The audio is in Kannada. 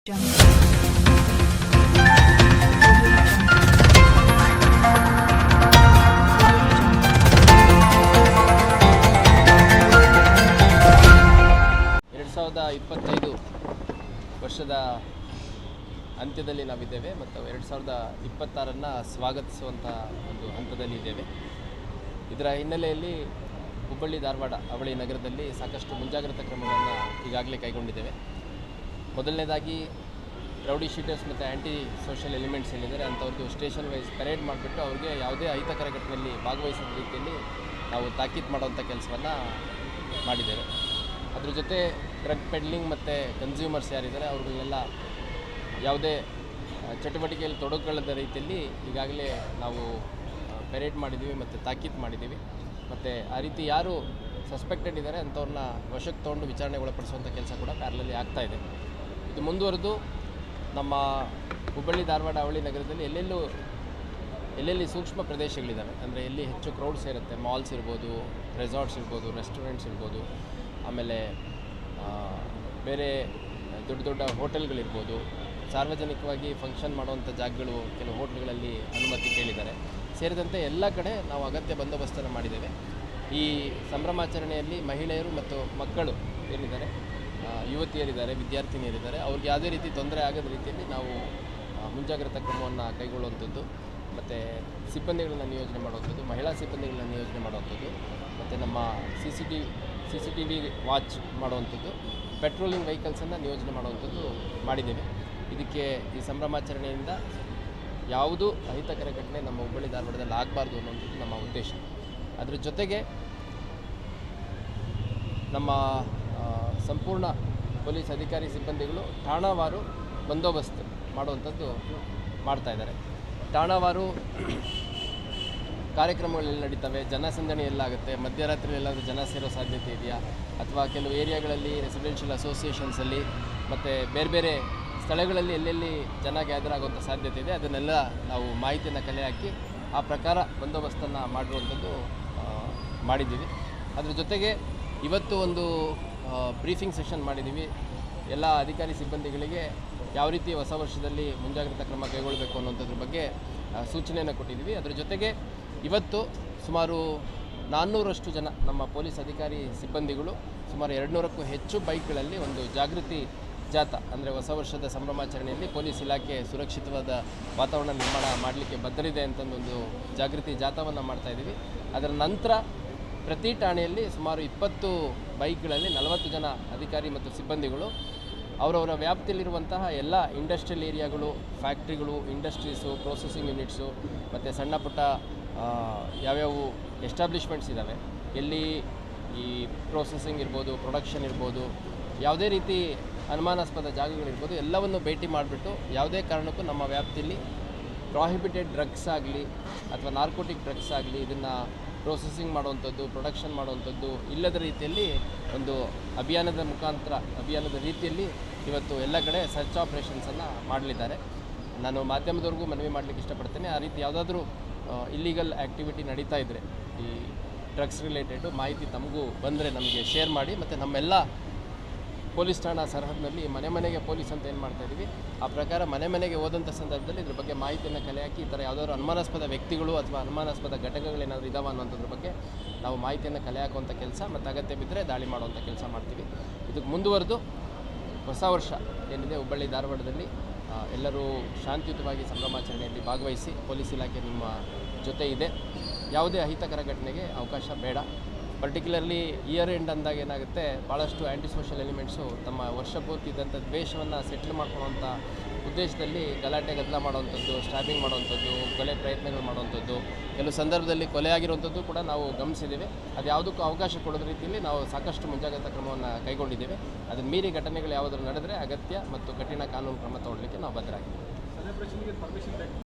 ಎರಡು ಸಾವಿರದ ಇಪ್ಪತ್ತೈದು ವರ್ಷದ ಅಂತ್ಯದಲ್ಲಿ ನಾವಿದ್ದೇವೆ ಮತ್ತು ಎರಡು ಸಾವಿರದ ಇಪ್ಪತ್ತಾರನ್ನು ಸ್ವಾಗತಿಸುವಂಥ ಒಂದು ಹಂತದಲ್ಲಿ ಇದ್ದೇವೆ. ಇದರ ಹಿನ್ನೆಲೆಯಲ್ಲಿ ಹುಬ್ಬಳ್ಳಿ ಧಾರವಾಡ ಅವಳಿ ನಗರದಲ್ಲಿ ಸಾಕಷ್ಟು ಮುಂಜಾಗ್ರತಾ ಕ್ರಮಗಳನ್ನು ಈಗಾಗಲೇ ಕೈಗೊಂಡಿದ್ದೇವೆ. ಮೊದಲನೇದಾಗಿ ರೌಡಿ ಶೀಟರ್ಸ್ ಮತ್ತು ಆ್ಯಂಟಿ ಸೋಷಿಯಲ್ ಎಲಿಮೆಂಟ್ಸ್ ಏನಿದ್ದಾರೆ ಅಂಥವ್ರದ್ದು ಸ್ಟೇಷನ್ ವೈಸ್ ಪೆರೇಡ್ ಮಾಡಿಬಿಟ್ಟು ಅವ್ರಿಗೆ ಯಾವುದೇ ಅಹಿತಕರ ಘಟನೆಯಲ್ಲಿ ಭಾಗವಹಿಸಿದ ರೀತಿಯಲ್ಲಿ ನಾವು ತಾಕೀತು ಮಾಡುವಂಥ ಕೆಲಸವನ್ನು ಮಾಡಿದ್ದೇವೆ. ಅದ್ರ ಜೊತೆ ಡ್ರಗ್ ಪೆಡ್ಲಿಂಗ್ ಮತ್ತು ಕನ್ಸ್ಯೂಮರ್ಸ್ ಯಾರಿದ್ದಾರೆ ಅವ್ರಿಗೆಲ್ಲ ಯಾವುದೇ ಚಟುವಟಿಕೆಯಲ್ಲಿ ತೊಡಗಿಕೊಳ್ಳದ ರೀತಿಯಲ್ಲಿ ಈಗಾಗಲೇ ನಾವು ಪೆರೇಡ್ ಮಾಡಿದ್ದೀವಿ ಮತ್ತು ತಾಕೀತು ಮಾಡಿದ್ದೀವಿ. ಮತ್ತು ಆ ರೀತಿ ಯಾರು ಸಸ್ಪೆಕ್ಟೆಡ್ ಇದ್ದಾರೆ ಅಂಥವ್ರನ್ನ ವಶಕ್ಕೆ ತೊಗೊಂಡು ವಿಚಾರಣೆಗೊಳಪಡಿಸುವಂಥ ಕೆಲಸ ಕೂಡ ಪ್ಯಾರಲಲ್ಲಿ ಆಗ್ತಾ ಇದೆ ಮುಂದುವರೆದು ನಮ್ಮ ಹುಬ್ಬಳ್ಳಿ ಧಾರವಾಡ ಅವಳಿ ನಗರದಲ್ಲಿ ಎಲ್ಲೆಲ್ಲೂ ಎಲ್ಲೆಲ್ಲಿ ಸೂಕ್ಷ್ಮ ಪ್ರದೇಶಗಳಿದ್ದಾವೆ, ಅಂದರೆ ಎಲ್ಲಿ ಹೆಚ್ಚು ಕ್ರೌಡ್ಸ್ ಇರುತ್ತೆ ಮಾಲ್ಸ್ ಇರ್ಬೋದು ರೆಸಾರ್ಟ್ಸ್ ಇರ್ಬೋದು ರೆಸ್ಟೋರೆಂಟ್ಸ್ ಇರ್ಬೋದು, ಆಮೇಲೆ ಬೇರೆ ದೊಡ್ಡ ದೊಡ್ಡ ಹೋಟೆಲ್ಗಳಿರ್ಬೋದು, ಸಾರ್ವಜನಿಕವಾಗಿ ಫಂಕ್ಷನ್ ಮಾಡುವಂಥ ಜಾಗಗಳು, ಕೆಲವು ಹೋಟೆಲ್ಗಳಲ್ಲಿ ಅನುಮತಿ ಕೇಳಿದ್ದಾರೆ. ಸೇರಿದಂತೆ ಎಲ್ಲ ಕಡೆ ನಾವು ಅಗತ್ಯ ಬಂದೋಬಸ್ತನ್ನು ಮಾಡಿದ್ದೇವೆ. ಈ ಸಂಭ್ರಮಾಚರಣೆಯಲ್ಲಿ ಮಹಿಳೆಯರು ಮತ್ತು ಮಕ್ಕಳು ಏನಿದ್ದಾರೆ ಯುವತಿಯರಿದ್ದಾರೆ, ವಿದ್ಯಾರ್ಥಿನಿಯರಿದ್ದಾರೆ. ಅವ್ರಿಗೆ ಯಾವುದೇ ರೀತಿ ತೊಂದರೆ ಆಗದ ರೀತಿಯಲ್ಲಿ ನಾವು ಮುಂಜಾಗ್ರತಾ ಕ್ರಮವನ್ನು ಕೈಗೊಳ್ಳುವಂಥದ್ದು, ಮತ್ತು ಸಿಬ್ಬಂದಿಗಳನ್ನು ನಿಯೋಜನೆ ಮಾಡುವಂಥದ್ದು, ಮಹಿಳಾ ಸಿಬ್ಬಂದಿಗಳನ್ನು ನಿಯೋಜನೆ ಮಾಡುವಂಥದ್ದು, ಮತ್ತು ನಮ್ಮ C C T C C T V watch ಮಾಡುವಂಥದ್ದು, ಪೆಟ್ರೋಲಿಂಗ್ ವೆಹಿಕಲ್ಸನ್ನು ನಿಯೋಜನೆ ಮಾಡುವಂಥದ್ದು ಮಾಡಿದ್ದೇವೆ. ಇದಕ್ಕೆ ಈ ಸಂಭ್ರಮಾಚರಣೆಯಿಂದ ಯಾವುದೂ ಅಹಿತಕರ ಘಟನೆ ನಮ್ಮ ಹುಬ್ಬಳ್ಳಿ ಧಾರವಾಡದಲ್ಲಿ ಆಗಬಾರ್ದು ಅನ್ನೋಂಥದ್ದು ನಮ್ಮ ಉದ್ದೇಶ. ಅದರ ಜೊತೆಗೆ ನಮ್ಮ ಸಂಪೂರ್ಣ ಪೊಲೀಸ್ ಅಧಿಕಾರಿ ಸಿಬ್ಬಂದಿಗಳು ಠಾಣಾವಾರು ಬಂದೋಬಸ್ತ್ ಮಾಡುವಂಥದ್ದು ಮಾಡ್ತಾ ಇದ್ದಾರೆ. ಠಾಣಾವಾರು ಕಾರ್ಯಕ್ರಮಗಳೆಲ್ಲ ನಡೀತವೆ. ಜನಸಂದಣಿ ಎಲ್ಲಾಗುತ್ತೆ ಮಧ್ಯರಾತ್ರಿ ಎಲ್ಲಾದರೂ ಜನ ಸೇರೋ ಸಾಧ್ಯತೆ ಇದೆಯಾ? ಅಥವಾ ಕೆಲವು ಏರಿಯಾಗಳಲ್ಲಿ ರೆಸಿಡೆನ್ಷಿಯಲ್ ಅಸೋಸಿಯೇಷನ್ಸಲ್ಲಿ ಮತ್ತು ಬೇರೆ ಬೇರೆ ಸ್ಥಳಗಳಲ್ಲಿ ಎಲ್ಲೆಲ್ಲಿ ಜನ ಗ್ಯಾದರ್ ಆಗುವಂಥ ಸಾಧ್ಯತೆ ಇದೆ, ಅದನ್ನೆಲ್ಲ ನಾವು ಮಾಹಿತಿಯನ್ನು ಕಲೆ ಹಾಕಿ ಆ ಪ್ರಕಾರ ಬಂದೋಬಸ್ತನ್ನು ಮಾಡಿರುವಂಥದ್ದು ಮಾಡಿದ್ದೀವಿ. ಅದರ ಜೊತೆಗೆ ಇವತ್ತು ಒಂದು ಬ್ರೀಫಿಂಗ್ ಸೆಷನ್ ಮಾಡಿದ್ದೀವಿ ಎಲ್ಲ ಅಧಿಕಾರಿ ಸಿಬ್ಬಂದಿಗಳಿಗೆ ಯಾವ ರೀತಿ ಹೊಸ ವರ್ಷದಲ್ಲಿ ಮುಂಜಾಗ್ರತಾ ಕ್ರಮ ಕೈಗೊಳ್ಳಬೇಕು ಅನ್ನೋಂಥದ್ರ ಬಗ್ಗೆ ಸೂಚನೆಯನ್ನು ಕೊಟ್ಟಿದ್ದೀವಿ ಅದರ ಜೊತೆಗೆ ಇವತ್ತು ಸುಮಾರು ನಾನ್ನೂರಷ್ಟು ಜನ ನಮ್ಮ ಪೊಲೀಸ್ ಅಧಿಕಾರಿ ಸಿಬ್ಬಂದಿಗಳು ಸುಮಾರು ಎರಡುನೂರಕ್ಕೂ ಹೆಚ್ಚು ಬೈಕ್ಗಳಲ್ಲಿ ಒಂದು ಜಾಗೃತಿ ಜಾಥಾ, ಅಂದರೆ ಹೊಸ ವರ್ಷದ ಸಂಭ್ರಮಾಚರಣೆಯಲ್ಲಿ ಪೊಲೀಸ್ ಇಲಾಖೆ ಸುರಕ್ಷಿತವಾದ ವಾತಾವರಣ ನಿರ್ಮಾಣ ಮಾಡಲಿಕ್ಕೆ ಬದ್ಧರಿದೆ ಅಂತಂದೊಂದು ಜಾಗೃತಿ ಜಾಥಾವನ್ನು ಮಾಡ್ತಾಯಿದ್ದೀವಿ ಅದರ ನಂತರ ಪ್ರತಿ ಠಾಣೆಯಲ್ಲಿ ಸುಮಾರು ಇಪ್ಪತ್ತು ಬೈಕ್ಗಳಲ್ಲಿ ನಲವತ್ತು ಜನ ಅಧಿಕಾರಿ ಮತ್ತು ಸಿಬ್ಬಂದಿಗಳು, ಅವರವರ ವ್ಯಾಪ್ತಿಯಲ್ಲಿರುವಂತಹ ಎಲ್ಲ ಇಂಡಸ್ಟ್ರಿಯಲ್ ಏರಿಯಾಗಳು, ಫ್ಯಾಕ್ಟ್ರಿಗಳು, ಇಂಡಸ್ಟ್ರೀಸು, ಪ್ರೊಸೆಸಿಂಗ್ ಯೂನಿಟ್ಸು ಮತ್ತು ಸಣ್ಣ ಪುಟ್ಟ ಯಾವ್ಯಾವು ಎಸ್ಟಾಬ್ಲಿಷ್ಮೆಂಟ್ಸ್ ಇದ್ದಾವೆ, ಎಲ್ಲಿ ಈ ಪ್ರೊಸೆಸಿಂಗ್ ಇರ್ಬೋದು, ಪ್ರೊಡಕ್ಷನ್ ಇರ್ಬೋದು, ಯಾವುದೇ ರೀತಿ ಅನುಮಾನಾಸ್ಪದ ಜಾಗಗಳಿರ್ಬೋದು, ಎಲ್ಲವನ್ನು ಭೇಟಿ ಮಾಡಿಬಿಟ್ಟು ಯಾವುದೇ ಕಾರಣಕ್ಕೂ ನಮ್ಮ ವ್ಯಾಪ್ತಿಯಲ್ಲಿ ಪ್ರಾಹಿಬಿಟೆಡ್ ಡ್ರಗ್ಸ್ ಆಗಲಿ ಅಥವಾ ನಾರ್ಕೋಟಿಕ್ ಡ್ರಗ್ಸ್ ಆಗಲಿ ಇದನ್ನು ಪ್ರೊಸೆಸಿಂಗ್ ಮಾಡುವಂಥದ್ದು ಪ್ರೊಡಕ್ಷನ್ ಮಾಡುವಂಥದ್ದು ಇಲ್ಲದ ರೀತಿಯಲ್ಲಿ ಒಂದು ಅಭಿಯಾನದ ಮುಖಾಂತರ, ಅಭಿಯಾನದ ರೀತಿಯಲ್ಲಿ ಇವತ್ತು ಎಲ್ಲ ಕಡೆ ಸರ್ಚ್ ಆಪ್ರೇಷನ್ಸನ್ನು ಮಾಡಲಿದ್ದಾರೆ. ನಾನು ಮಾಧ್ಯಮದವ್ರಿಗೂ ಮನವಿ ಮಾಡಲಿಕ್ಕೆ ಇಷ್ಟಪಡ್ತೇನೆ. ಆ ರೀತಿ ಯಾವುದಾದ್ರೂ ಇಲ್ಲಿಗಲ್ ಆ್ಯಕ್ಟಿವಿಟಿ ನಡೀತಾ ಇದ್ದರೆ ಈ ಡ್ರಗ್ಸ್ ರಿಲೇಟೆಡು ಮಾಹಿತಿ ತಮಗೂ ಬಂದರೆ ನಮಗೆ ಶೇರ್ ಮಾಡಿ, ಮತ್ತು ನಮ್ಮೆಲ್ಲ ಪೊಲೀಸ್ ಠಾಣಾ ಸರಹದ್ನಲ್ಲಿ ಮನೆ ಮನೆಗೆ ಪೊಲೀಸ್ ಅಂತ ಏನು ಮಾಡ್ತಾ ಇದ್ದೀವಿ ಆ ಪ್ರಕಾರ ಮನೆ ಮನೆಗೆ ಹೋದಂಥ ಸಂದರ್ಭದಲ್ಲಿ ಇದ್ರ ಬಗ್ಗೆ ಮಾಹಿತಿಯನ್ನು ಕಲೆ ಹಾಕಿ ಈ ಥರ ಯಾವುದಾದ್ರು ಅನುಮಾನಾಸ್ಪದ ವ್ಯಕ್ತಿಗಳು ಅಥವಾ ಅನುಮಾನಾಸ್ಪದ ಘಟಕಗಳೇನಾದರೂ ಇದಾವ ಅನ್ನೋಂಥದ್ರ ಬಗ್ಗೆ ನಾವು ಮಾಹಿತಿಯನ್ನು ಕಲೆ ಹಾಕುವಂಥ ಕೆಲಸ ಮತ್ತು ಅಗತ್ಯ ಬಿದ್ದರೆ ದಾಳಿ ಮಾಡುವಂಥ ಕೆಲಸ ಮಾಡ್ತೀವಿ. ಇದಕ್ಕೆ ಮುಂದುವರೆದು ಹೊಸ ವರ್ಷ ಏನಿದೆ ಹುಬ್ಬಳ್ಳಿ ಧಾರವಾಡದಲ್ಲಿ ಎಲ್ಲರೂ ಶಾಂತಿಯುತವಾಗಿ ಸಂಭ್ರಮಾಚರಣೆಯಲ್ಲಿ ಭಾಗವಹಿಸಿ ಪೊಲೀಸ್ ಇಲಾಖೆ ನಿಮ್ಮ ಜೊತೆ ಇದೆ. ಯಾವುದೇ ಅಹಿತಕರ ಘಟನೆಗೆ ಅವಕಾಶ ಬೇಡ. ಪರ್ಟಿಕ್ಯುಲರ್ಲಿ ಇಯರ್ ಎಂಡ್ ಅಂದಾಗ ಏನಾಗುತ್ತೆ ಭಾಳಷ್ಟು ಆ್ಯಂಟಿ ಸೋಷಿಯಲ್ ಎಲಿಮೆಂಟ್ಸು ತಮ್ಮ ವರ್ಷ ಪೂರ್ತಿ ಇದ್ದಂಥ ದ್ವೇಷವನ್ನು ಸೆಟ್ಲ್ ಮಾಡ್ಕೊಳ್ಳೋಂಥ ಉದ್ದೇಶದಲ್ಲಿ ಗಲಾಟೆ, ಗದ್ದಲ ಮಾಡುವಂಥದ್ದು ಸ್ಟ್ಯಾಬಿಂಗ್ ಮಾಡುವಂಥದ್ದು, ಕೊಲೆ ಪ್ರಯತ್ನಗಳು ಮಾಡುವಂಥದ್ದು, ಕೆಲವು ಸಂದರ್ಭದಲ್ಲಿ ಕೊಲೆ ಆಗಿರುವಂಥದ್ದು ಕೂಡ ನಾವು ಗಮನಿಸಿದ್ದೇವೆ. ಅದು ಯಾವುದಕ್ಕೂ ಅವಕಾಶ ಕೊಡೋದ ರೀತಿಯಲ್ಲಿ ನಾವು ಸಾಕಷ್ಟು ಮುಂಜಾಗ್ರತಾ ಕ್ರಮವನ್ನು ಕೈಗೊಂಡಿದ್ದೇವೆ. ಅದನ್ನು ಮೀರಿ ಘಟನೆಗಳು ಯಾವುದಾದ್ರು ನಡೆದರೆ ಅಗತ್ಯ ಮತ್ತು ಕಠಿಣ ಕಾನೂನು ಕ್ರಮ ತಗೊಳ್ಳಲಿಕ್ಕೆ ನಾವು ಬದ್ಧರಾಗಿದ್ದೇವೆ.